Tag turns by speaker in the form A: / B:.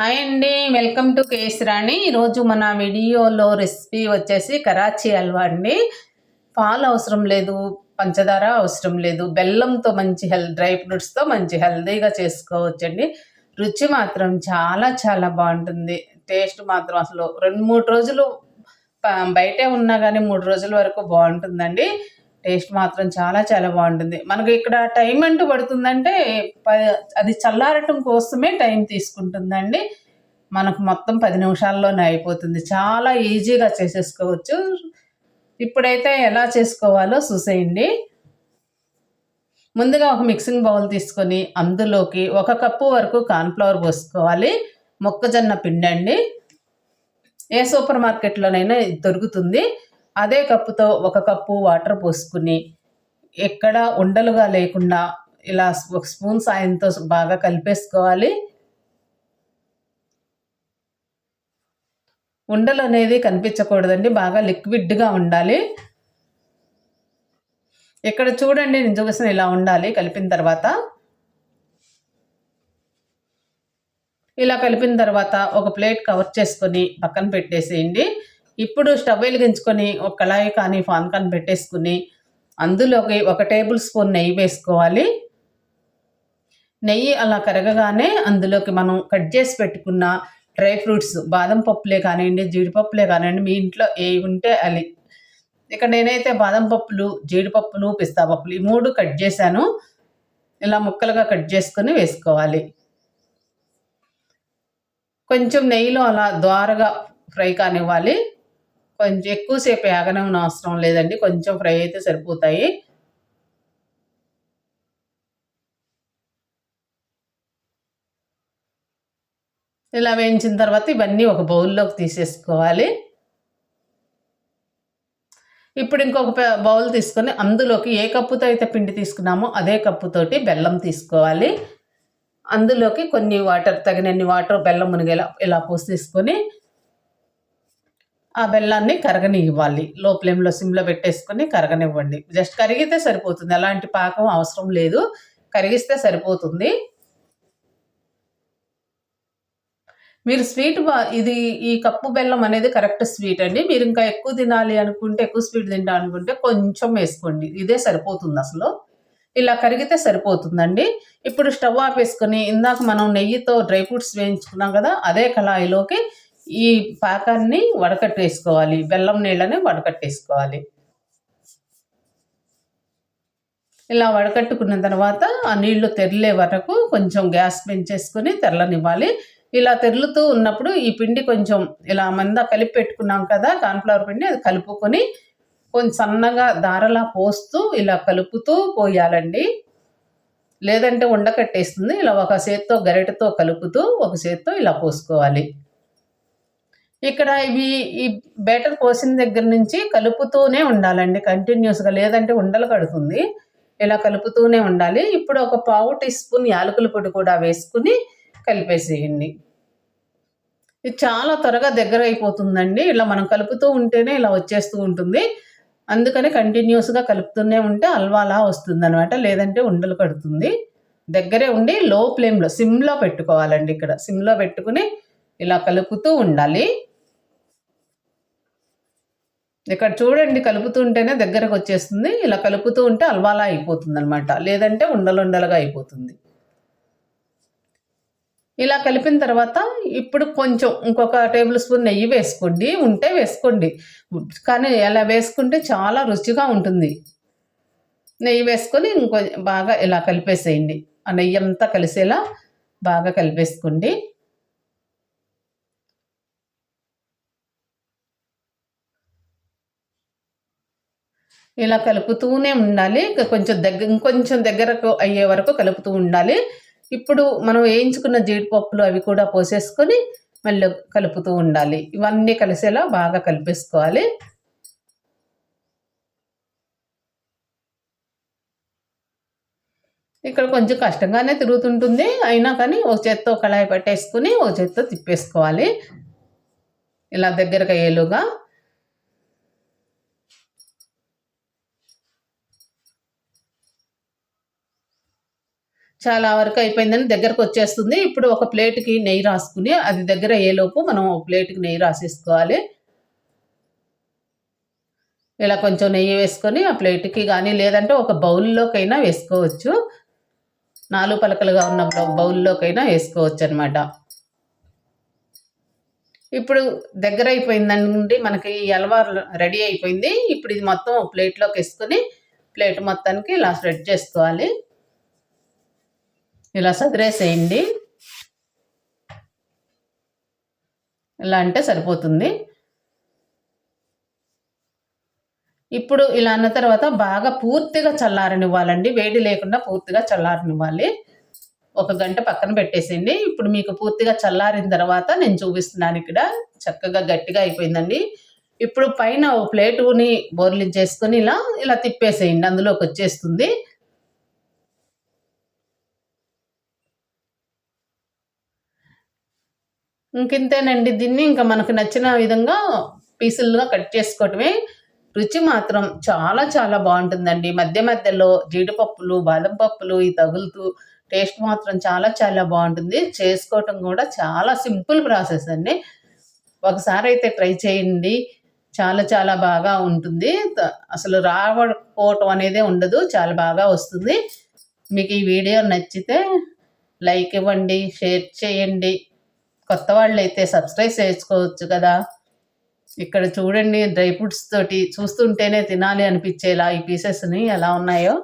A: Hi అండి welcome to కేసరాణి ఈరోజు మన వీడియోలో రెసిపీ వచ్చేసి కరాచీ హల్వా అండి. పాలు అవసరం లేదు పంచదార అవసరం లేదు. బెల్లంతో మంచి హెల్ డ్రై ఫ్రూట్స్తో మంచి హెల్తీగా చేసుకోవచ్చండి. రుచి మాత్రం చాలా చాలా బాగుంటుంది. టేస్ట్ మాత్రం అసలు రెండు మూడు రోజులు బయటే ఉన్నా కానీ మూడు రోజుల వరకు బాగుంటుందండి. టేస్ట్ మాత్రం చాలా చాలా బాగుంటుంది. మనకు ఇక్కడ టైం అంటూ పడుతుందంటే అది చల్లారటం కోసమే టైం తీసుకుంటుందండి. మనకు మొత్తం పది నిమిషాల్లోనే అయిపోతుంది. చాలా ఈజీగా చేసేసుకోవచ్చు. ఇప్పుడైతే ఎలా చేసుకోవాలో చూసేయండి. ముందుగా ఒక మిక్సింగ్ బౌల్ తీసుకొని అందులోకి ఒక కప్పు వరకు కార్న్ఫ్లవర్ పోసుకోవాలి. మొక్కజొన్న పిండి అండి ఏ సూపర్ మార్కెట్లోనైనా దొరుకుతుంది. అదే కప్పుతో ఒక కప్పు వాటర్ పోసుకుని ఎక్కడ ఉండలుగా లేకుండా ఇలా ఒక స్పూన్ సాయంతో బాగా కలిపేసుకోవాలి. ఉండలు అనేది కనిపించకూడదండి బాగా లిక్విడ్గా ఉండాలి. ఇక్కడ చూడండి నేను చూసిన ఇలా ఉండాలి కలిపిన తర్వాత. ఇలా కలిపిన తర్వాత ఒక ప్లేట్ కవర్ చేసుకొని పక్కన పెట్టేసేయండి. ఇప్పుడు స్టవ్ వెలిగించుకొని ఒక కళాయి కానీ ఫాన్ కానీ పెట్టేసుకుని అందులోకి ఒక టేబుల్ స్పూన్ నెయ్యి వేసుకోవాలి. నెయ్యి అలా కరగగానే అందులోకి మనం కట్ చేసి పెట్టుకున్న డ్రై ఫ్రూట్స్ బాదం పప్పులే కానివ్వండి జీడిపప్పులే కానివ్వండి మీ ఇంట్లో ఏ ఉంటే అది ఇక నేనైతే బాదం పప్పులు జీడిపప్పులు పిస్తా పప్పులు ఈ మూడు కట్ చేశాను. ఇలా ముక్కలుగా కట్ చేసుకొని వేసుకోవాలి. కొంచెం నెయ్యిలో అలా ద్వారగా ఫ్రై కానివ్వాలి. కొంచెం ఎక్కువసేపు యాగనం అవసరం లేదండి. కొంచెం ఫ్రై అయితే సరిపోతాయి. ఇలా వేయించిన తర్వాత ఇవన్నీ ఒక బౌల్లోకి తీసేసుకోవాలి. ఇప్పుడు ఇంకొక బౌల్ తీసుకొని అందులోకి ఏ కప్పుతో అయితే పిండి తీసుకున్నామో అదే కప్పుతోటి బెల్లం తీసుకోవాలి. అందులోకి కొన్ని వాటర్ తగినన్ని వాటర్ బెల్లం మునిగేలా ఇలా పోసి తీసుకొని ఆ బెల్లాన్ని కరగనివ్వాలి. లో ఫ్లేమ్లో సిమ్లో పెట్టేసుకొని కరగనివ్వండి. జస్ట్ కరిగితే సరిపోతుంది. అలాంటి పాకం అవసరం లేదు. కరిగిస్తే సరిపోతుంది. మీరు స్వీట్ ఇది ఈ కప్పు బెల్లం అనేది కరెక్ట్ స్వీట్ అండి. మీరు ఇంకా ఎక్కువ తినాలి అనుకుంటే ఎక్కువ స్వీట్ తింటా అనుకుంటే కొంచెం వేసుకోండి. ఇదే సరిపోతుంది అసలు. ఇలా కరిగితే సరిపోతుందండి. ఇప్పుడు స్టవ్ ఆపేసుకొని ఇందాక మనం నెయ్యితో డ్రై ఫ్రూట్స్ వేయించుకున్నాం కదా అదే కళాయిలోకి ఈ పాకాన్ని వడకట్టేసుకోవాలి. బెల్లం నీళ్ళని వడకట్టేసుకోవాలి. ఇలా వడకట్టుకున్న తర్వాత ఆ నీళ్ళు తెరలే వరకు కొంచెం గ్యాస్ పెంచేసుకొని తెరలనివ్వాలి. ఇలా తెరులుతూ ఉన్నప్పుడు ఈ పిండి కొంచెం ఇలా మంద కలిపి పెట్టుకున్నాం కదా కాన్ఫ్లవర్ పిండి అది కలుపుకొని కొంచెం సన్నగా దారలా పోస్తూ ఇలా కలుపుతూ పోయాలండి. లేదంటే ఉండకట్టేస్తుంది ఇలా ఒక చేత్తో గరిటతో కలుపుతూ ఒక చేత్తో ఇలా పోసుకోవాలి. ఇక్కడ ఇవి ఈ బ్యాటర్ పోసిన దగ్గర నుంచి కలుపుతూనే ఉండాలండి కంటిన్యూస్గా లేదంటే ఉండలు కడుతుంది. ఇలా కలుపుతూనే ఉండాలి. ఇప్పుడు ఒక పావు టీ స్పూన్ యాలకుల పొడి కూడా వేసుకుని కలిపేసేయండి. ఇది చాలా త్వరగా దగ్గర అయిపోతుందండి. ఇలా మనం కలుపుతూ ఉంటేనే ఇలా వచ్చేస్తూ ఉంటుంది. అందుకని కంటిన్యూస్గా కలుపుతూనే ఉంటే అల్వాలా వస్తుంది అనమాట లేదంటే ఉండలు కడుతుంది. దగ్గరే ఉండి లో ఫ్లేమ్లో సిమ్లో పెట్టుకోవాలండి ఇక్కడ. సిమ్లో పెట్టుకుని ఇలా కలుపుతూ ఉండాలి. ఇక్కడ చూడండి కలుపుతుంటేనే దగ్గరకు వచ్చేస్తుంది. ఇలా కలుపుతూ ఉంటే అల్వాలా అయిపోతుంది అనమాట లేదంటే ఉండలుండలుగా అయిపోతుంది. ఇలా కలిపిన తర్వాత ఇప్పుడు కొంచెం ఇంకొక టేబుల్ స్పూన్ నెయ్యి వేసుకోండి. ఉంటే వేసుకోండి. కానీ అలా వేసుకుంటే చాలా రుచిగా ఉంటుంది. నెయ్యి వేసుకొని ఇంకొ బాగా ఇలా కలిపేసేయండి. ఆ నెయ్యి అంతా కలిసేలా బాగా కలిపేసుకోండి. ఇలా కలుపుతూనే ఉండాలి. కొంచెం దగ్గర ఇంకొంచెం దగ్గరకు అయ్యే వరకు కలుపుతూ ఉండాలి. ఇప్పుడు మనం వేయించుకున్న జీడిపప్పులు అవి కూడా పోసేసుకొని మళ్ళీ కలుపుతూ ఉండాలి. ఇవన్నీ కలిసేలా బాగా కలిపేసుకోవాలి. ఇక్కడ కొంచెం కష్టంగానే తిరుగుతుంటుంది. అయినా కానీ ఒక చేత్తో కళాయి పెట్టేసుకుని ఒక చేత్తో తిప్పేసుకోవాలి. ఇలా దగ్గరకు అయ్యేలుగా చాలా వరకు అయిపోయిందని దగ్గరకు వచ్చేస్తుంది. ఇప్పుడు ఒక ప్లేట్కి నెయ్యి రాసుకుని అది దగ్గర అయ్యేలోపు మనం ఒక ప్లేట్కి నెయ్యి రాసేసుకోవాలి. ఇలా కొంచెం నెయ్యి వేసుకొని ఆ ప్లేట్కి కానీ లేదంటే ఒక బౌల్లోకైనా వేసుకోవచ్చు. నాలుగు పలకలుగా ఉన్న బౌల్లోకైనా వేసుకోవచ్చు అనమాట ఇప్పుడు దగ్గర అయిపోయిందండి మనకి ఎలవా రెడీ అయిపోయింది. ఇప్పుడు ఇది మొత్తం ప్లేట్లోకి వేసుకొని ప్లేట్ మొత్తానికి ఇలా స్ప్రెడ్ చేసుకోవాలి. ఇలా సదిరేసేయండి ఇలా అంటే సరిపోతుంది. ఇప్పుడు ఇలా అన్న తర్వాత బాగా పూర్తిగా చల్లారనివ్వాలండి. వేడి లేకుండా పూర్తిగా చల్లారనివ్వాలి. ఒక గంట పక్కన పెట్టేసేయండి. ఇప్పుడు మీకు పూర్తిగా చల్లారిన తర్వాత నేను చూపిస్తున్నాను ఇక్కడ. చక్కగా గట్టిగా అయిపోయిందండి. ఇప్పుడు పైన ఓ ప్లేటుని బోర్లించేసుకొని ఇలా ఇలా తిప్పేసేయండి. అందులోకి వచ్చేస్తుంది. ఇంకింతేనండి. దీన్ని ఇంకా మనకు నచ్చిన విధంగా పీసులుగా కట్ చేసుకోవటమే రుచి మాత్రం చాలా చాలా బాగుంటుందండి. మధ్య మధ్యలో జీడిపప్పులు బాదం పప్పులు ఈ తగులుతూ టేస్ట్ మాత్రం చాలా చాలా బాగుంటుంది. చేసుకోవటం కూడా చాలా సింపుల్ ప్రాసెస్ అండి. ఒకసారి అయితే ట్రై చేయండి. చాలా చాలా బాగా ఉంటుంది. అసలు రావకపోవటం అనేది ఉండదు. చాలా బాగా వస్తుంది. మీకు ఈ వీడియో నచ్చితే లైక్ ఇవ్వండి షేర్ చేయండి. కొత్త వాళ్ళు అయితే సబ్స్క్రైబ్ చేసుకోవచ్చు కదా. ఇక్కడ చూడండి డ్రై ఫ్రూట్స్ తోటి చూస్తుంటేనే తినాలి అనిపించేలా ఈ పీసెస్ని ఎలా ఉన్నాయో.